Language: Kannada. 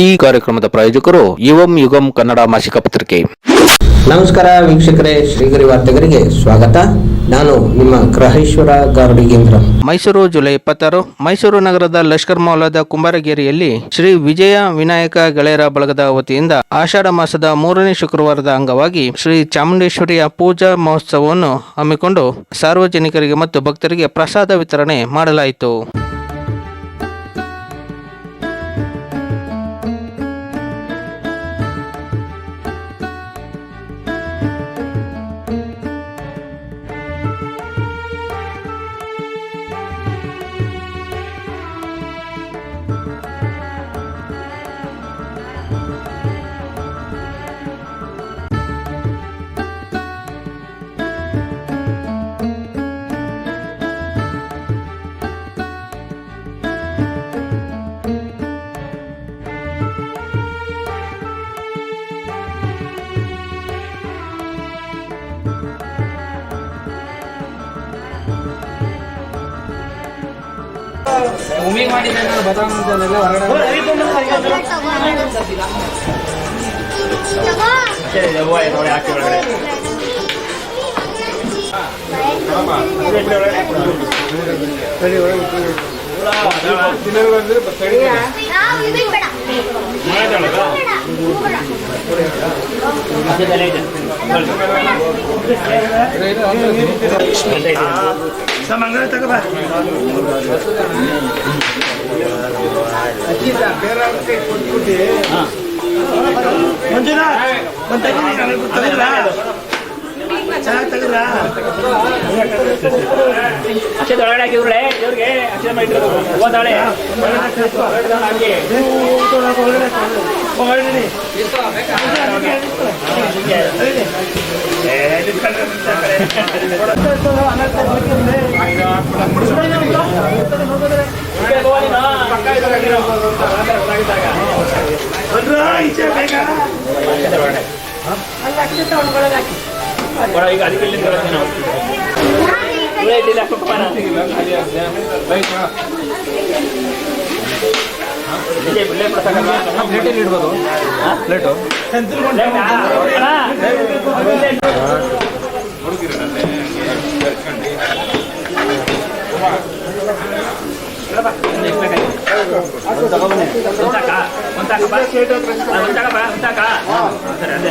ಈ ಕಾರ್ಯಕ್ರಮದ ಪ್ರಾಯೋಜಕರು ಯುವಂ ಯುಗಂ ಕನ್ನಡ ಮಾಸಿಕ ಪತ್ರಿಕೆ. ನಮಸ್ಕಾರ ವೀಕ್ಷಕರೇ ಶ್ರೀಗರಿ ವಾರ್ತೆಗರಿಗೆ ಸ್ವಾಗತ. ನಾನು ನಿಮ್ಮ ಗ್ರಹೇಶ್ವರ ಗಾರ್ಡಿಗೇಂದ್ರ. ಮೈಸೂರು ಜುಲೈ ಇಪ್ಪತ್ತಾರು ಮೈಸೂರು ನಗರದ ಲಷ್ಕರ್ ಮೌಲದ ಕುಂಬಾರಗೇರಿಯಲ್ಲಿ ಶ್ರೀ ವಿಜಯ ವಿನಾಯಕ ಗೆಳೆಯರ ಬಳಗದ ವತಿಯಿಂದ ಆಷಾಢ ಮಾಸದ ಮೂರನೇ ಶುಕ್ರವಾರದ ಅಂಗವಾಗಿ ಶ್ರೀ ಚಾಮುಂಡೇಶ್ವರಿಯ ಪೂಜಾ ಮಹೋತ್ಸವವನ್ನು ಹಮ್ಮಿಕೊಂಡು ಸಾರ್ವಜನಿಕರಿಗೆ ಮತ್ತು ಭಕ್ತರಿಗೆ ಪ್ರಸಾದ ವಿತರಣೆ ಮಾಡಲಾಯಿತು. ಉಮಿ ಮಾಡಿದ್ರೆ ನಾನು ಬದಾಮ್ ಅಂತೆಲ್ಲ ಹೊರಗಡೆ ಅಕ್ಷದ ಒಳಗಡೆ ಹಾಕಿದ್ರಳೆ ದೇವ್ರಿಗೆ ಅಕ್ಷದ ಮಾಡಿದ್ರು ಓದಾಳೆ ಹಾಕಿ ಈಗ ಅದಕ್ಕೆ ಇಲ್ಲಿ ಬರೋದು ನಾವು ಇಲ್ಲೇ ಇದ್ದಿಲ್ಲ ಕುಕ್ಕಪ್ಪ ನಾವು. ಇಲ್ಲೇ ಇಲ್ಲೇ ಬಿಡ್ಸಕ್ಕಲ್ವಾ? ಪ್ಲೇಟಾ? ಅಣ್ಣ, ಇಲ್ಲೇ ఉంటాకబ్బా ఉంటాకబ్బా ఉంటాకా సరే అదే.